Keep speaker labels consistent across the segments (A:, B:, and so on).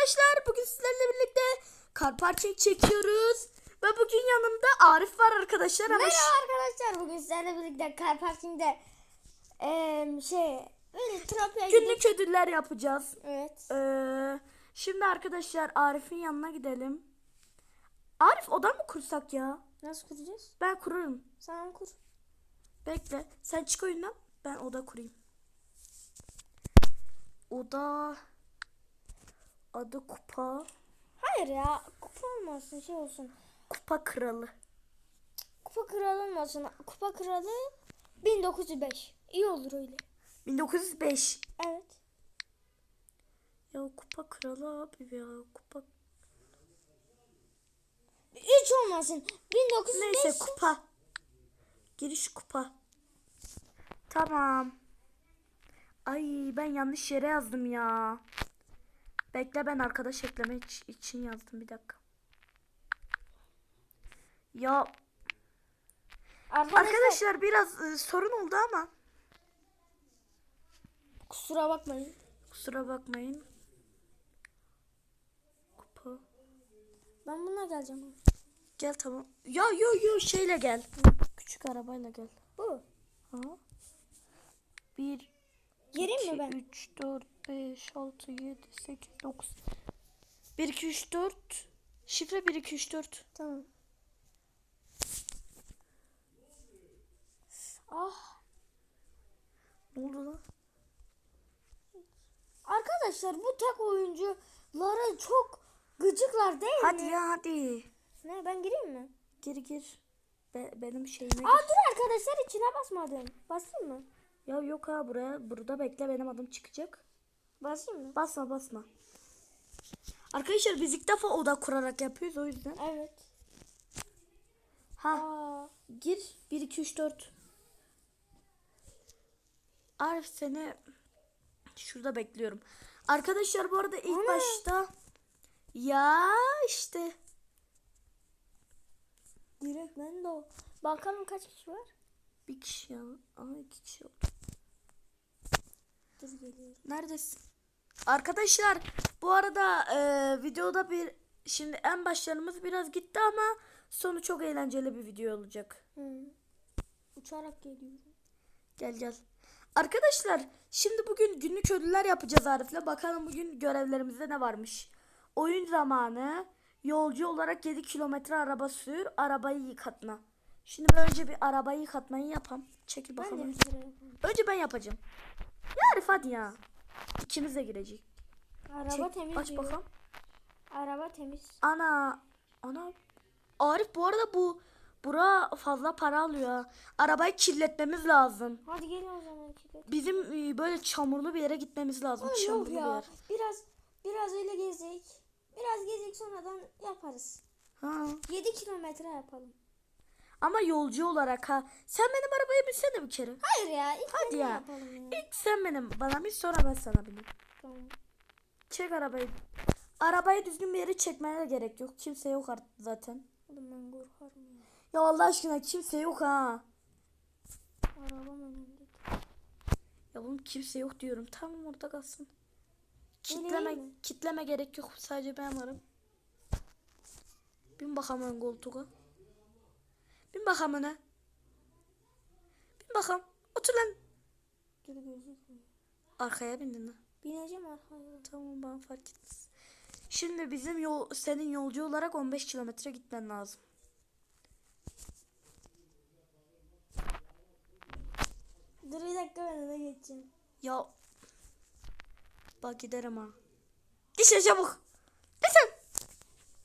A: arkadaşlar. Bugün sizlerle birlikte kar parking çekiyoruz. Ve bugün yanımda Arif var arkadaşlar.
B: Merhaba arkadaşlar bugün sizlerle birlikte car parkingde eee şey böyle gidip
A: günlük ödüller yapacağız.
B: evet
A: Ee, şimdi arkadaşlar Arif'in yanına gidelim. Arif oda mı kursak ya?
B: nasıl kuracağız?
A: Ben kurarım.
B: Sen kur.
A: Bekle. Sen çık oyundan. Ben oda kurayım. Oda adı kupa.
B: Hayır ya kupa olmasın şey olsun.
A: Kupa kralı.
B: Kupa kralı olmasın. Kupa kralı 1905. İyi olur öyle.
A: 1905.
B: Evet.
A: Ya kupa kralı abi ya kupa.
B: 3 olmasın. 1905.
A: Neyse kupa. Giriş kupa. Tamam. Ay ben yanlış yere yazdım ya. Bekle ben arkadaş ekleme iç- için yazdım bir dakika. Ya
B: Arkadaşlar,
A: arkadaşlar biraz e, sorun oldu ama
B: kusura bakmayın.
A: kusura bakmayın. Kupa.
B: Ben bununla geleceğim.
A: Gel tamam. Ya yo yo şeyle gel. Küçük arabayla gel.
B: Bu.
A: Ha? 1
B: Gireyim mi ben?
A: 3 4 5 6 7 8 9 1 2 3 4 Şifre 1 2 3 4.
B: Tamam. Ah.
A: Ne oldu lan?
B: Arkadaşlar bu tek oyunculara çok gıcıklar değil
A: Hadi
B: mi?
A: ya hadi.
B: Ne ben gireyim mi?
A: Gir gir. Be- benim şeyime
B: Aa
A: gir.
B: dur arkadaşlar içine basmadım. Basayım mı?
A: Ya yok ha buraya burada bekle benim adım çıkacak.
B: Basayım mı?
A: Basma basma. Arkadaşlar biz ilk defa oda kurarak yapıyoruz o yüzden.
B: Evet.
A: Ha
B: Aa,
A: gir 1 2 3 4. Arif seni şurada bekliyorum. Arkadaşlar bu arada ilk
B: Ana.
A: başta ya işte
B: direkt ben de o. Bakalım kaç kişi var?
A: bir kişi ya. Aa iki kişi oldu.
B: Dur geliyorum.
A: Neredesin? Arkadaşlar bu arada e, videoda bir şimdi en başlarımız biraz gitti ama sonu çok eğlenceli bir video olacak.
B: Hı. Uçarak geliyorum.
A: Gel gel. Arkadaşlar şimdi bugün günlük ödüller yapacağız Arif'le. Bakalım bugün görevlerimizde ne varmış. Oyun zamanı yolcu olarak 7 kilometre araba sür arabayı yıkatma. Şimdi ben önce bir arabayı yıkatmayı yapam. Çekil
B: Ben
A: bakalım.
B: kere yapayım.
A: Önce ben yapacağım. Ya Arif hadi ya. İkimiz de girecek.
B: Araba
A: Çek,
B: temiz
A: aç
B: diyor.
A: bakalım.
B: Araba temiz.
A: Ana. Ana. Arif bu arada bu bura fazla para alıyor. ha. Arabayı kirletmemiz lazım.
B: Hadi gelin o zaman çıkalım.
A: Bizim e, böyle çamurlu bir yere gitmemiz lazım.
B: Yok
A: çamurlu bir
B: ya.
A: yer.
B: Biraz biraz öyle gezecek. Biraz gezecek sonradan yaparız.
A: Ha.
B: 7 kilometre yapalım.
A: Ama yolcu olarak ha. Sen benim arabaya binsene bir kere.
B: Hayır ya. ilk
A: Hadi ya.
B: yapalım ya.
A: İlk sen benim bana bin sonra ben sana bineyim.
B: Tamam.
A: Çek arabayı. Arabayı düzgün bir yere çekmene de gerek yok. Kimse yok artık zaten.
B: Oğlum ben korkarım ya.
A: Ya Allah aşkına kimse yok ha.
B: Arabam önümde.
A: Ya oğlum kimse yok diyorum. Tamam orada kalsın. Kitleme, kitleme gerek yok. Sadece ben varım. Bin bakalım ön koltuğa. Bin bakalım öne. Bin bakalım. Otur lan.
B: Dur gözükmüyor.
A: Arkaya bindin lan.
B: Bineceğim arkaya.
A: Tamam bana fark etmez. Şimdi bizim yol senin yolcu olarak 15 kilometre gitmen lazım.
B: Dur bir dakika ben öne geçeceğim.
A: Ya bak giderim ha. Düşe çabuk. Düşün.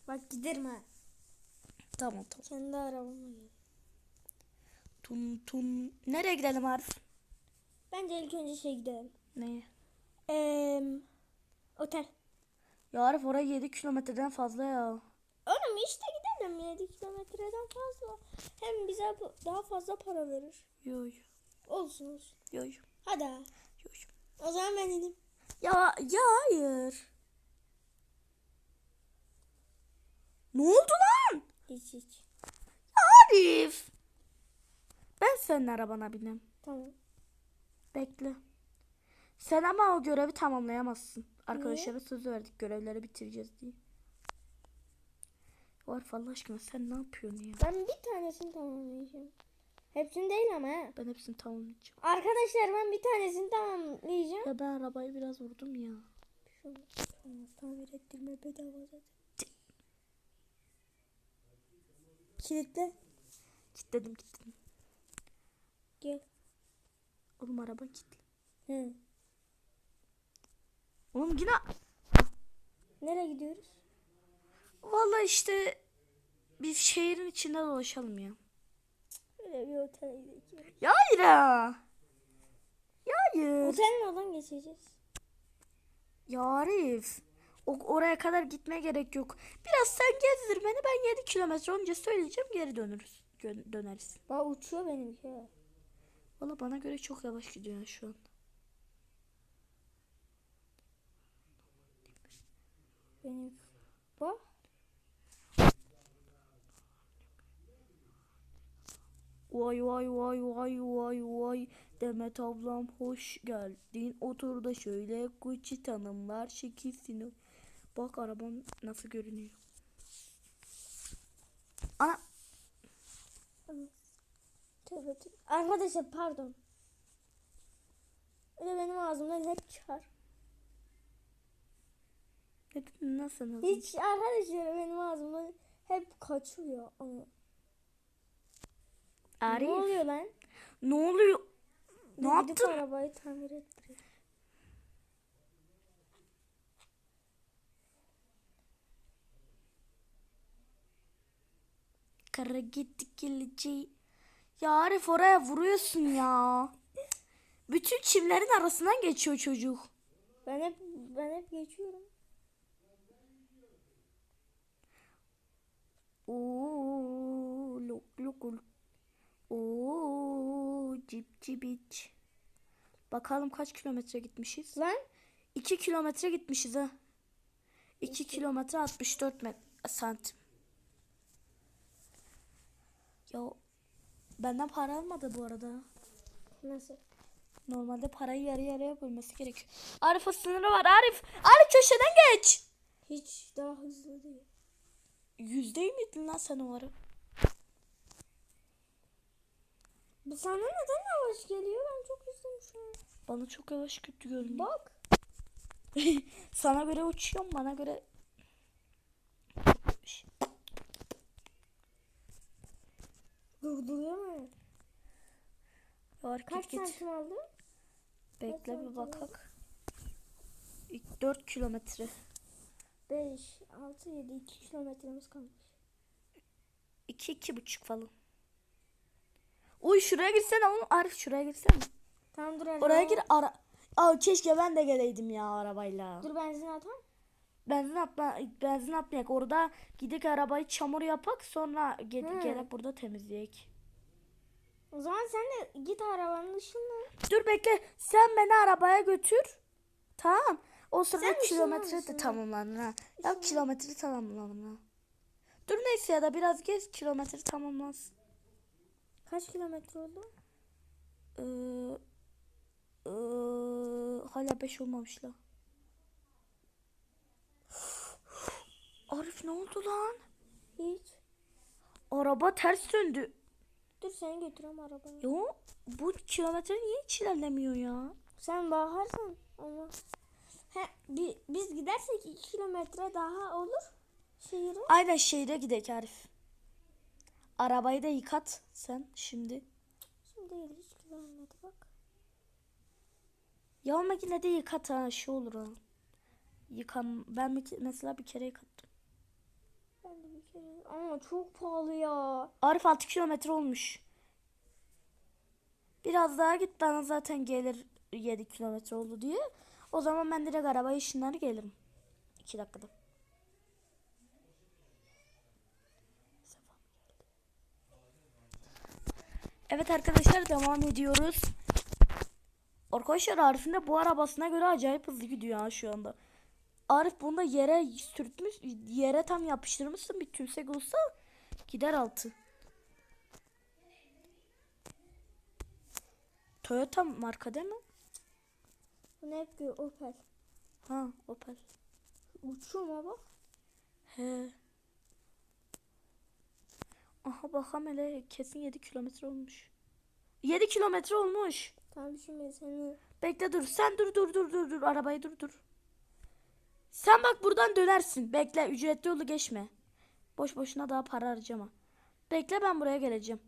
B: Bak giderim ha.
A: Tamam tamam.
B: Kendi arabama gel.
A: Tun tun. Nereye gidelim Arif?
B: Bence ilk önce şey gidelim.
A: Neye?
B: Eee otel.
A: Ya Arif oraya 7 kilometreden fazla ya.
B: Oğlum işte gidelim 7 kilometreden fazla. Hem bize daha fazla para verir.
A: Yo yo
B: Olsun olsun.
A: yo yo.
B: Hadi ha.
A: yo, yo.
B: O zaman ben ineyim.
A: Ya ya hayır. Ne oldu lan?
B: Hiç.
A: Arif. Ben senin arabana bineyim.
B: Tamam.
A: Bekle. Sen ama o görevi tamamlayamazsın. Arkadaşlara söz verdik görevleri bitireceğiz diye. Var Allah aşkına sen ne yapıyorsun ya?
B: Ben bir tanesini tamamlayacağım. Hepsini değil ama ha.
A: Ben hepsini tamamlayacağım.
B: Arkadaşlar ben bir tanesini tamamlayacağım.
A: Ya ben arabayı biraz vurdum ya.
B: Şunu tamir ettirme bedava zaten. Kilitle.
A: Kilitledim kilitledim.
B: Gel.
A: Oğlum araba kilitli.
B: Hı.
A: Oğlum yine
B: Nereye gidiyoruz?
A: Valla işte bir şehrin içinde dolaşalım ya.
B: Öyle bir otele gideceğiz.
A: Ya hayır ya. Ya hayır.
B: Otelin oradan geçeceğiz.
A: Ya Arif. Oraya kadar gitmeye gerek yok. Biraz sen gezdir beni ben 7 kilometre önce söyleyeceğim geri dönürüz. Döneriz.
B: Bak uçuyor benimki.
A: Valla bana göre çok yavaş gidiyor şu an.
B: Benim. Bak.
A: Vay vay vay vay vay vay. Demet ablam hoş geldin. Otur da şöyle Gucci tanımlar şekilsini. Bak arabam nasıl görünüyor. Ana
B: Tövbe tövbe. Arkadaşlar pardon. Öyle benim ağzımdan hep çıkar.
A: ne az önce?
B: Hiç arkadaşlar benim ağzımdan hep kaçıyor. Ama
A: Arif.
B: Ne oluyor lan?
A: Ne oluyor? Ne
B: gidip
A: yaptın?
B: arabayı tamir ettireyim.
A: Kara gitti geleceği. Ya Arif oraya vuruyorsun ya. Bütün çimlerin arasından geçiyor çocuk.
B: Ben hep ben hep geçiyorum.
A: Oo, lok lokul. Oo, cip cibiç. Bakalım kaç kilometre gitmişiz?
B: Lan
A: 2 kilometre gitmişiz ha. 2 kilometre 64 met santim. Ya benden para almadı bu arada.
B: nasıl?
A: Normalde parayı yarı yarıya bölmesi gerekiyor. Arif o sınırı var. Arif! Arif köşeden geç!
B: Hiç daha hızlı değil.
A: Yüzde miydin lan sen ara?
B: Bu sana neden yavaş geliyor? Ben çok hızlıyım şu an.
A: Bana çok yavaş kötü görünüyor.
B: Bak.
A: Sana göre uçuyorum bana göre.
B: Durduruyor mu?
A: Var
B: Kaç
A: git
B: santim aldı?
A: Bekle
B: santim
A: bir bakak. 4 kilometre.
B: 5, 6, 7, 2 kilometremiz kalmış.
A: 2 iki buçuk falan. Uy şuraya girsene oğlum. Arif şuraya girsene.
B: Tamam dur
A: Oraya gir ara. Aa keşke ben de geleydim ya arabayla.
B: Dur benzin atam.
A: Benzin atma benzin atmayak. Orada gidip arabayı çamur yapak sonra gel
B: Hı.
A: gelip burada temizleyek.
B: O zaman sen de git arabanın dışından.
A: Dur bekle. Sen beni arabaya götür. Tamam. O sırada
B: Sen
A: kilometre de tamamlanır ha. Ya kilometre tamamlanır ha. Dur neyse ya da biraz gez kilometre tamamlansın.
B: Kaç kilometre oldu?
A: Ee, ee, hala 5 olmamış la. Arif ne oldu lan?
B: Hiç.
A: Araba ters döndü.
B: Dur seni götüreyim arabaya.
A: Yo bu kilometre niye hiç ilerlemiyor ya?
B: Sen bakarsan ama. He, bi- biz gidersek 2 kilometre daha olur şehire.
A: Aynen şehre gidelim Arif. Arabayı da yıkat sen şimdi.
B: Şimdi hiç güvenmedi bak.
A: Ya ama yine de yıkat ha şey olur ha. Yıkan ben mesela bir kere yıkattım.
B: Ama çok pahalı ya.
A: Arif 6 kilometre olmuş. Biraz daha git bana zaten gelir 7 kilometre oldu diye. O zaman ben direkt arabaya ışınlar gelirim. 2 dakikada. Evet arkadaşlar devam ediyoruz. Arkadaşlar Arif'in de bu arabasına göre acayip hızlı gidiyor ha şu anda. Arif bunda yere sürtmüş, yere tam yapıştırmışsın bir tümsek olsa gider altı. Toyota marka değil mi?
B: Bu ne ki Opel.
A: Ha Opel.
B: Uçuyor mu bak?
A: He. Aha bakalım hele kesin 7 kilometre olmuş. 7 kilometre olmuş.
B: Tamam şimdi seni
A: Bekle dur. Sen dur dur dur dur dur. Arabayı dur dur. Sen bak buradan dönersin. Bekle ücretli yolu geçme. Boş boşuna daha para harcama. Bekle ben buraya geleceğim.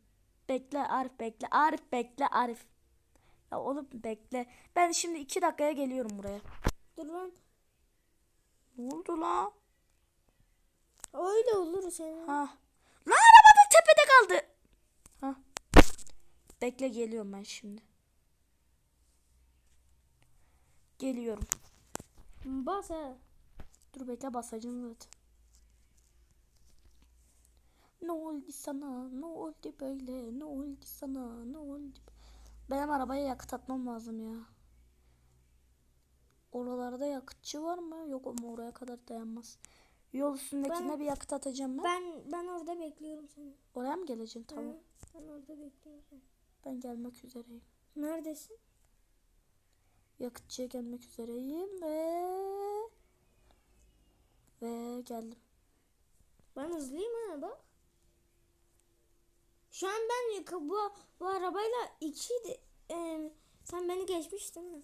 A: Bekle Arif bekle. Arif bekle Arif. Ya oğlum bekle. Ben şimdi iki dakikaya geliyorum buraya.
B: dur lan.
A: Ne oldu la?
B: Öyle olur senin.
A: Ha. Lan araba da tepede kaldı. Ha. Bekle geliyorum ben şimdi. Geliyorum.
B: Bas he.
A: Dur bekle basacağım zaten. Ne oldu sana? Ne oldu böyle? Ne oldu sana? Ne oldu? Benim arabaya yakıt atmam lazım ya. Oralarda yakıtçı var mı? Yok ama oraya kadar dayanmaz. Yol üstündekine
B: Ben-
A: bir yakıt atacağım ben.
B: Ben ben orada bekliyorum seni.
A: Oraya mı geleceksin? Tamam.
B: Hı, Ben orada bekliyorum.
A: Ben gelmek üzereyim.
B: Neredesin?
A: Yakıtçıya gelmek üzereyim ve ve geldim.
B: Ben hızlıyım ha bak. Şu an ben bu, bu arabayla ikiydi. Ee, sen beni geçmiştin mi?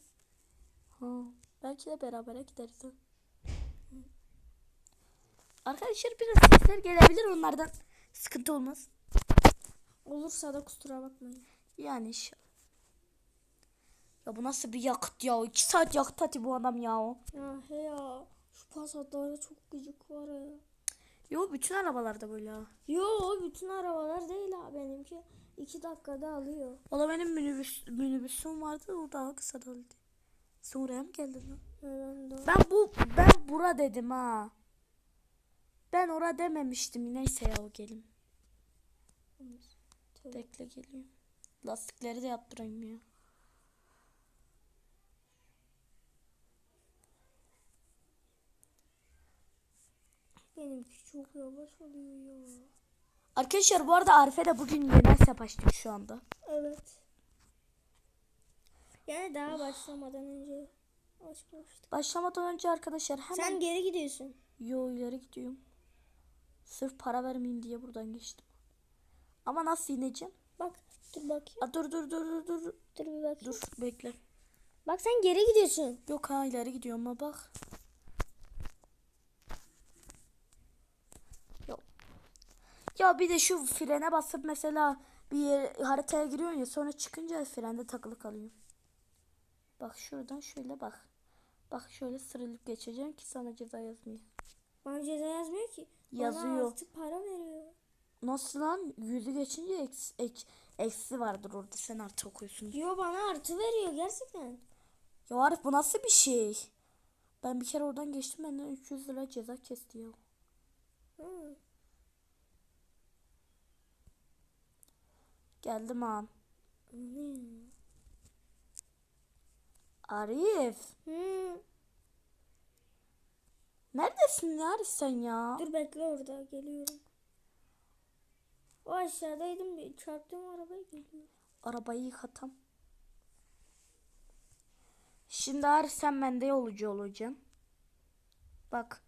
A: Ha, belki de beraber gideriz. ha. Arkadaşlar biraz sesler gelebilir onlardan. Sıkıntı olmaz.
B: Olursa da kusura bakmayın.
A: Yani inşallah. Ya bu nasıl bir yakıt ya? 2 saat yakıt atı bu adam ya.
B: Ya he ya. Passat'larda çok gıcık var ya.
A: Yo bütün arabalarda böyle ha.
B: Yo bütün arabalar değil ha benimki. iki dakikada alıyor.
A: Valla benim minibüs, minibüsüm vardı o daha kısa da oldu. Sen oraya mı geldin lan?
B: Ben de
A: Ben bu ben bura dedim ha. Ben ora dememiştim. Neyse ya o gelin. Bekle geliyorum. Lastikleri de yaptırayım ya.
B: Benimki çok yavaş oluyor ya.
A: Arkadaşlar bu arada Arife de bugün hesap açtık şu anda.
B: Evet. Yani daha başlamadan önce açmıştık.
A: Başlamadan önce arkadaşlar hemen
B: Sen geri gidiyorsun.
A: yo ileri gidiyorum. Sırf para vermeyeyim diye buradan geçtim. Ama nasıl ineceğim?
B: Bak dur bakayım.
A: Aa, dur dur dur dur dur.
B: Dur bir bakayım.
A: Dur bekle.
B: Bak sen geri gidiyorsun.
A: Yok ha ileri gidiyorum ama bak. Ya bir de şu frene basıp mesela bir yer, haritaya giriyorsun ya sonra çıkınca frende takılı kalıyor. Bak şuradan şöyle bak. Bak şöyle sırılıp geçeceğim ki sana ceza yazmıyor.
B: Bana ceza yazmıyor ki.
A: Yazıyor.
B: Bana artı para veriyor.
A: Nasıl lan? Yüzü geçince eksi, ek- eksi vardır orada sen artı okuyorsun.
B: Yo bana artı veriyor gerçekten.
A: Ya Arif bu nasıl bir şey? Ben bir kere oradan geçtim benden 300 lira ceza kesti ya.
B: Hı.
A: Geldim.
B: Ne?
A: Arif.
B: Hı.
A: Neredesin Arif sen ya?
B: Dur bekle orada geliyorum. O aşağıdaydım bir çarptığım arabaya geliyor.
A: Arabayı yıkatam. Şimdi Arif sen bende yolcu olacaksın. Bak.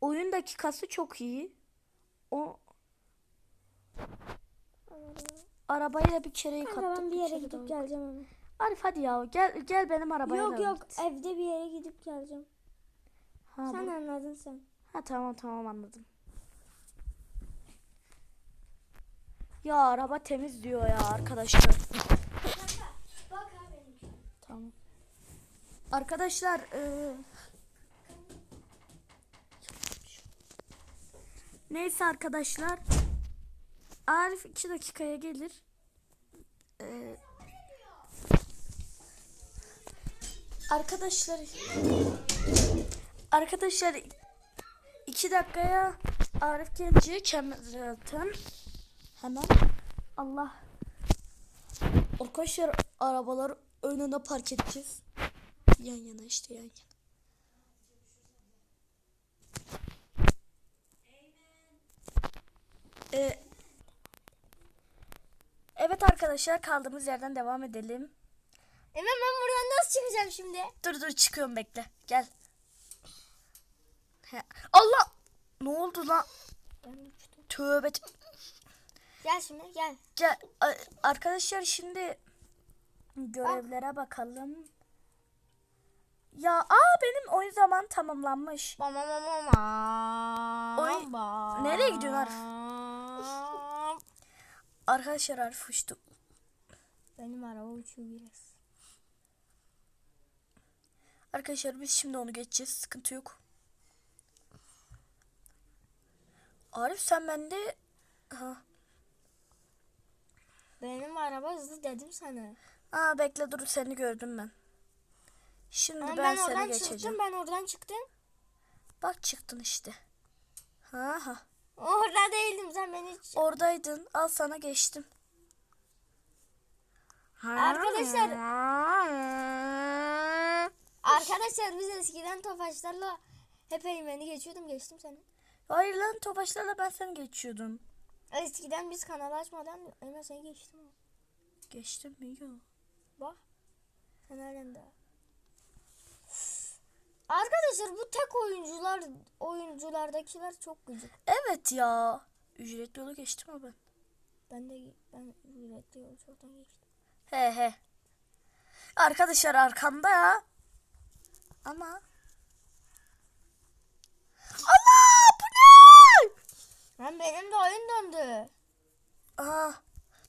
A: Oyun dakikası çok iyi. O arabayı da bir kere yıkattık.
B: Kanka ben bir yere gidip geleceğim hemen.
A: Arif hadi ya gel gel benim arabaya.
B: Yok yok
A: git.
B: evde bir yere gidip geleceğim.
A: Ha,
B: sen
A: bu-
B: anladın sen.
A: ha tamam tamam anladım. Ya araba temiz diyor ya arkadaşlar. Tamam. Arkadaşlar eee, Neyse arkadaşlar. Arif iki dakikaya gelir. Eee, arkadaşlar Arkadaşlar iki dakikaya Arif gelecek hemen zaten. Hemen Allah Arkadaşlar arabalar önüne park edeceğiz. Yan yana işte yan yana. Ee, arkadaşlar kaldığımız yerden devam edelim.
B: Hemen ben buradan nasıl çıkacağım şimdi?
A: Dur dur çıkıyorum bekle. Gel. He. Allah! Ne oldu lan? Tövbe.
B: Gel şimdi gel.
A: Gel. Arkadaşlar şimdi görevlere bakalım. Ya aa benim oyun zaman tamamlanmış.
B: Bam bam bam bam bam.
A: Oy,
B: Bam.
A: nereye gidiyorsun Arif? Arkadaşlar Arif uçtu.
B: Benim araba uçuyor biraz.
A: Arkadaşlar biz şimdi onu geçeceğiz. Sıkıntı yok. Arif sen bende... Ha.
B: Benim araba hızlı dedim sana.
A: Aa bekle dur seni gördüm ben. Şimdi
B: Ama
A: ben,
B: ben,
A: seni
B: oradan
A: geçeceğim.
B: çıktım ben oradan çıktım.
A: Bak çıktın işte. Ha ha.
B: Orada değildim sen beni hiç...
A: Oradaydın. Al sana geçtim.
B: Arkadaşlar- Arkadaşlar biz eskiden tofaşlarla hep eğmeni geçiyordum geçtim seni.
A: Hayır lan topaçlarla ben seni geçiyordum.
B: Eskiden biz kanalı açmadan hemen seni geçtim.
A: Geçtim mi? Yok.
B: Bak. Sen halen daha. Arkadaşlar bu tek oyuncular oyunculardakiler çok gıcık.
A: Evet ya. Ücretli yolu geçtim ama ben.
B: Ben de ben ücretli yol çoktan geçtim.
A: He he. Arkadaşlar arkamda ya. Ama. Allah bu ne?
B: Lan benim de oyun dondu.
A: Aa.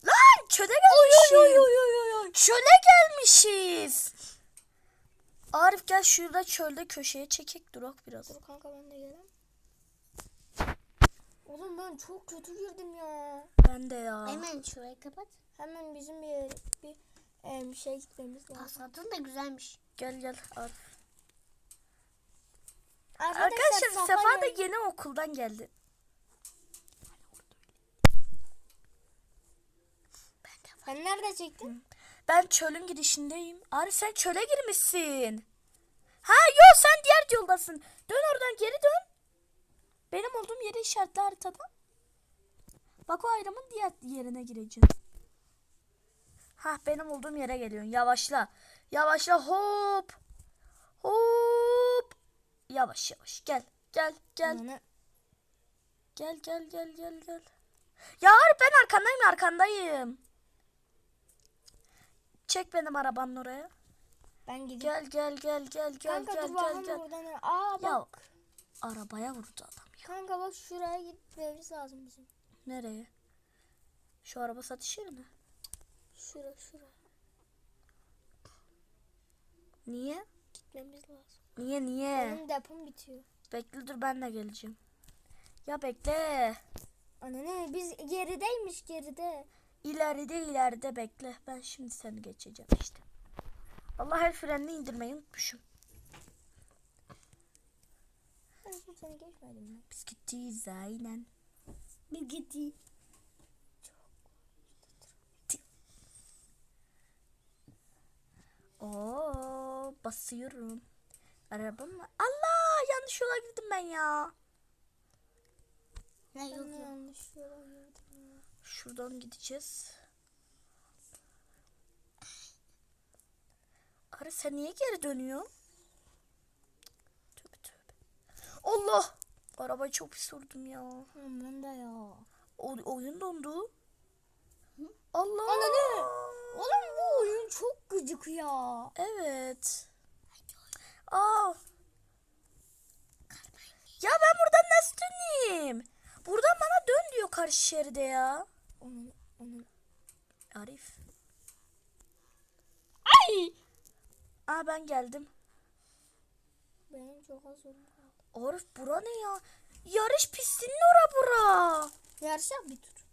A: Lan çöle gelmişiz. Çöle gelmişiz. Arif gel şurada çölde köşeye çekek durak biraz.
B: Dur kanka ben de geleyim. Oğlum ben çok kötü girdim ya.
A: Ben de ya.
C: Hemen şurayı kapat.
B: Hemen bizim bir bir, e, bir şey gitmemiz lazım.
C: Pasatın da güzelmiş.
A: Gel gel Arif.
B: Arkadaşlar,
A: Arkadaşlar Sefa da yeni okuldan geldi.
B: Sen nerede çektin?
A: Ben çölün girişindeyim. Arif sen çöle girmişsin. Ha yo sen diğer yoldasın. Dön oradan geri dön. Benim olduğum yere işaretli haritada. Bak o ayrımın diğer yerine gireceğim. Ha benim olduğum yere geliyorsun. Yavaşla. Yavaşla hop. Hop. Yavaş yavaş gel. Gel gel.
B: Ananı-
A: Gel gel gel gel gel. Ya ben arkandayım arkandayım. Çek benim arabanın oraya.
B: Ben gideyim.
A: Gel gel gel gel gel
B: Kanka
A: gel
B: dur
A: gel gel.
B: buradan. Aa bak.
A: Ya arabaya vurdu adam ya.
B: Kanka bak şuraya gitmemiz lazım bizim.
A: Nereye? Şu araba satış yerine.
B: Şura şura.
A: Niye?
B: Gitmemiz lazım.
A: Niye niye?
B: Benim depom bitiyor.
A: Bekle dur ben de geleceğim. Ya bekle.
B: Anne biz gerideymiş geride.
A: İleride ileride bekle. Ben şimdi seni geçeceğim işte. Allah el frenini indirmeyi unutmuşum.
B: Ben seni geçmedim?
A: Biz gittiyiz aynen.
C: Bir gitti.
A: Oo basıyorum. Arabam mı? Allah yanlış yola girdim ben ya.
C: Ne yok.
B: yanlış yola girdim ya.
A: Şuradan gideceğiz. Ara sen niye geri dönüyorsun? Tövbe tövbe. Allah! Arabayı çok pis vurdum ya.
B: Ben de ya.
A: O, oyun dondu. Allah!
B: Ananı! Oğlum bu oyun çok gıcık ya.
A: Evet. Aa. Ya ben buradan nasıl döneyim? Buradan bana dön diyor karşı şeride ya.
B: Onun, onun.
A: Arif.
B: Ay!
A: Aa ben geldim.
B: Benim çok az.
A: Arif bura ne ya? Yarış pistinin ora bura.
B: Yarış yap bir tur.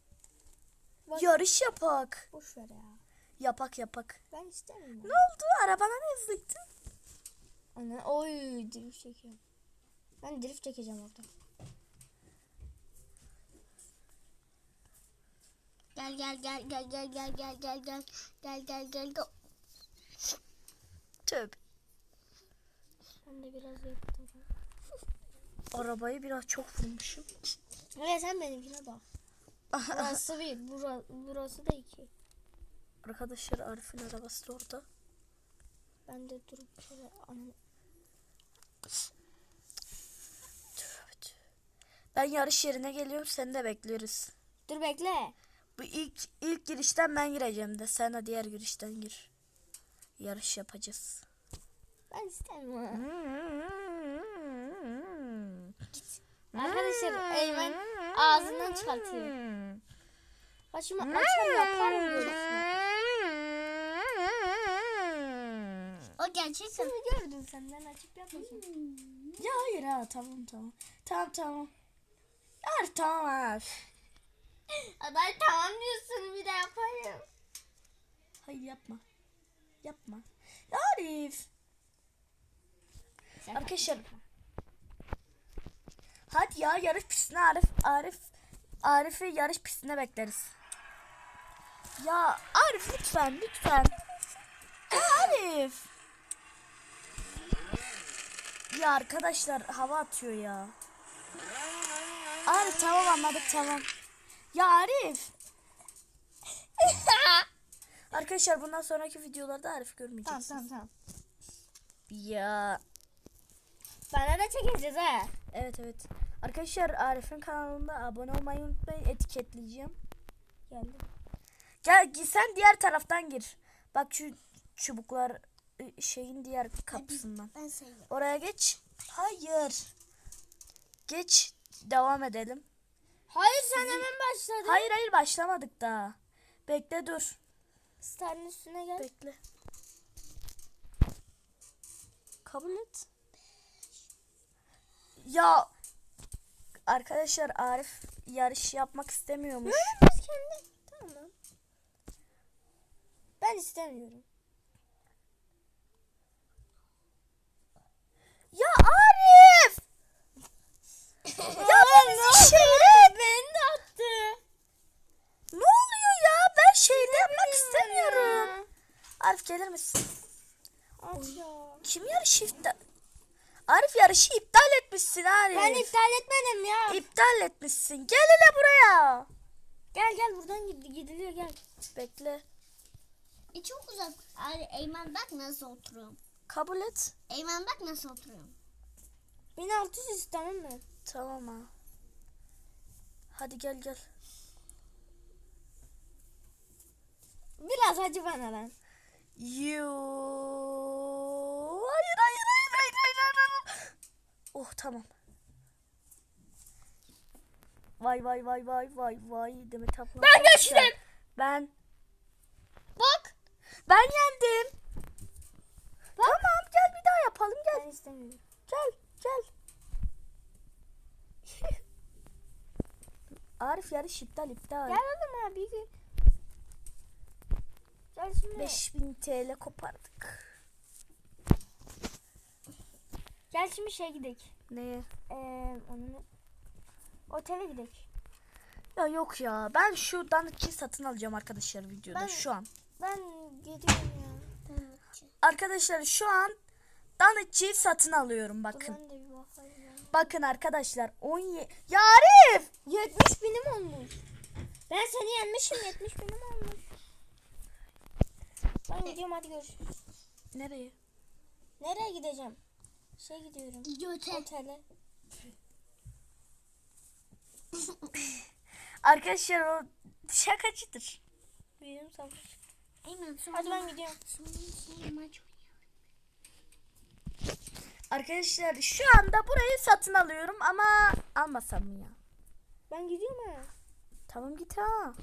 B: Bak.
A: Yarış yapak.
B: Boş ver ya.
A: Yapak yapak.
B: Ben istemiyorum.
A: Ne oldu? Arabana ne hızlıktı?
B: Ana oy drift çekiyorum. Ben drift çekeceğim orada.
C: Gel gel gel gel gel gel gel gel gel gel gel gel gel.
A: Tövbe.
B: Ben de biraz yaptım.
A: Arabayı biraz çok vurmuşum.
B: Evet sen benimkine bak. Burası bir, bura, burası da iki.
A: Arkadaşlar Arif'in arabası da orada.
B: Ben de durup şöyle anı-
A: Ben yarış yerine geliyorum seni de bekliyoruz.
B: Dur bekle.
A: Bu ilk ilk girişten ben gireceğim de sen de diğer girişten gir. Yarış yapacağız.
B: Ben istemiyorum. Arkadaşlar Eymen ağzından çıkartıyor. Başımı açar yaparım böylesine.
C: O gerçekten.
B: Şimdi gördün sen ben açıp yapacağım.
A: Ya hayır ha tamam tamam. Tamam tamam. Hayır tamam abi.
B: Aday tamam diyorsun bir de yaparım.
A: Hayır yapma. Yapma. Ya Arif.
B: Sen
A: Arkadaşlar. Hadi ya yarış pistine Arif. Arif. Arif'i yarış pistine bekleriz. Ya Arif lütfen lütfen. Arif. Ya arkadaşlar hava atıyor ya. Arif tamam anladık tamam. Ya Arif. Arkadaşlar bundan sonraki videolarda Arif
B: Tamam
A: görmeyeceğiz.
B: tamam tamam.
A: Ya
B: Bana da çekeceğiz ha.
A: Evet evet. Arkadaşlar Arif'in kanalında abone olmayı unutmayın. Etiketleyeceğim. Geldim. Gel sen diğer taraftan gir. Bak şu çubuklar şeyin diğer kapısından.
C: Ben seviyorum.
A: Oraya geç. Hayır. Geç. Devam edelim.
B: Hayır sen hemen başladın.
A: Hayır hayır başlamadık daha. Bekle dur.
B: Starın üstüne gel.
A: Bekle. Kabul et. Ya arkadaşlar Arif yarış yapmak istemiyormuş.
B: Biz kendi. Tamam. Ben istemiyorum.
A: Ya Arif! ya bu bizim şeyde
B: Beni de attı.
A: ne oluyor ya? Ben şeyde yapmak istemiyorum. Arif gelir misin?
B: At ya.
A: Kim yarışı iptal? Arif yarışı iptal etmişsin Arif.
B: Ben iptal etmedim ya.
A: İptal etmişsin. Gel hele buraya.
B: Gel gel buradan gid- gidiliyor gel.
A: Bekle.
C: E çok uzak. Ay, Eymen bak nasıl oturuyorum.
A: Kabul et.
C: Eymen bak nasıl oturuyorum.
B: 1600 istemem mi?
A: Tamam ha. Hadi gel gel.
B: Biraz acı bana lan.
A: Yoo. Hayır hayır hayır hayır hayır hayır. hayır. Oh tamam. Vay vay vay vay vay vay Demet abla.
B: Ben geçtim.
A: Ben
B: Bak.
A: ben yendim. Tamam gel bir daha yapalım gel.
B: Ben istemiyorum.
A: Gel gel. Arif yarış iptal iptal.
B: Gel oğlum abi. Gel. Şimdi.
A: 5000 TL kopardık.
B: Gel şimdi şey gidelim.
A: Neye?
B: Ee, onu otele gidelim.
A: Ya yok ya. Ben şu danıtçıyı satın alacağım arkadaşlar videoda
B: Ben-
A: şu an.
B: Ben gidiyorum.
A: Arkadaşlar şu an danıtçıyı satın alıyorum bakın. Bakın arkadaşlar 17 Ya Arif!
B: 70 binim olmuş. Ben seni yenmişim 70 binim olmuş. Ben gidiyorum hadi görüşürüz.
A: Nereye?
B: Nereye gideceğim? Şey gidiyorum.
C: Göte.
B: Otele.
A: Arkadaşlar o şakacıdır.
B: Biliyorum sen.
C: Sonra.
B: Hadi ben gidiyorum.
C: Maç
A: Arkadaşlar şu anda burayı satın alıyorum ama almasam mı ya?
B: Ben gidiyorum ha.
A: Tamam git ha.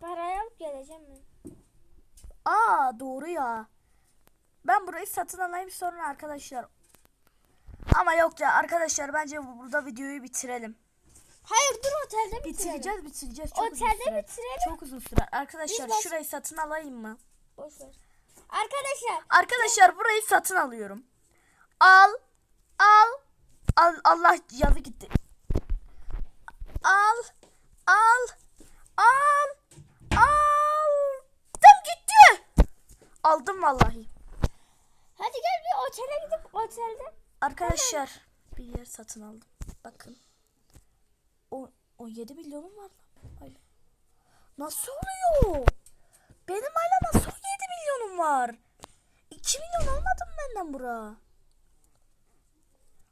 B: Parayı alıp geleceğim ben.
A: Aa doğru ya. Ben burayı satın alayım sonra arkadaşlar. Ama yok ya arkadaşlar bence burada videoyu bitirelim.
B: Hayır dur otelde bitirelim.
A: Bitireceğiz bitireceğiz. Çok uzun
B: Otelde
A: sürer.
B: bitirelim.
A: Çok uzun sürer. Arkadaşlar
B: Biz baş-
A: şurayı satın alayım mı?
B: Boş ver. Arkadaşlar
A: Arkadaşlar burayı satın alıyorum. Al. Al. Al Allah yazı gitti. Al. Al. Al. Aldım gitti. Aldım vallahi.
B: hadi gel bir otele gidip otelde.
A: Arkadaşlar bir yer satın aldım. Bakın. O 17 milyonum var lan. Hala. Nasıl oluyor? Benim hala nasıl 17 milyonum var? 2 2 milyon almadım benden bura.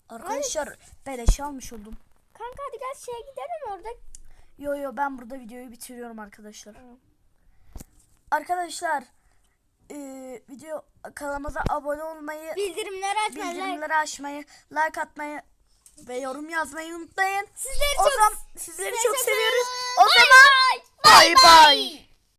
A: Arkadaşlar beleş almış oldum.
B: Kanka hadi gel şeye gidelim orada.
A: Yo yo ben burada videoyu bitiriyorum arkadaşlar. Arkadaşlar eee, video kanalımıza abone olmayı,
B: Bildirimleri açmayı.
A: bildirimleri açmayı, like atmayı ve yorum yazmayı unutmayın.
B: Sizleri
A: O
B: çok
A: zaman sizleri çok
B: seviyoruz.
A: O zaman bay bay.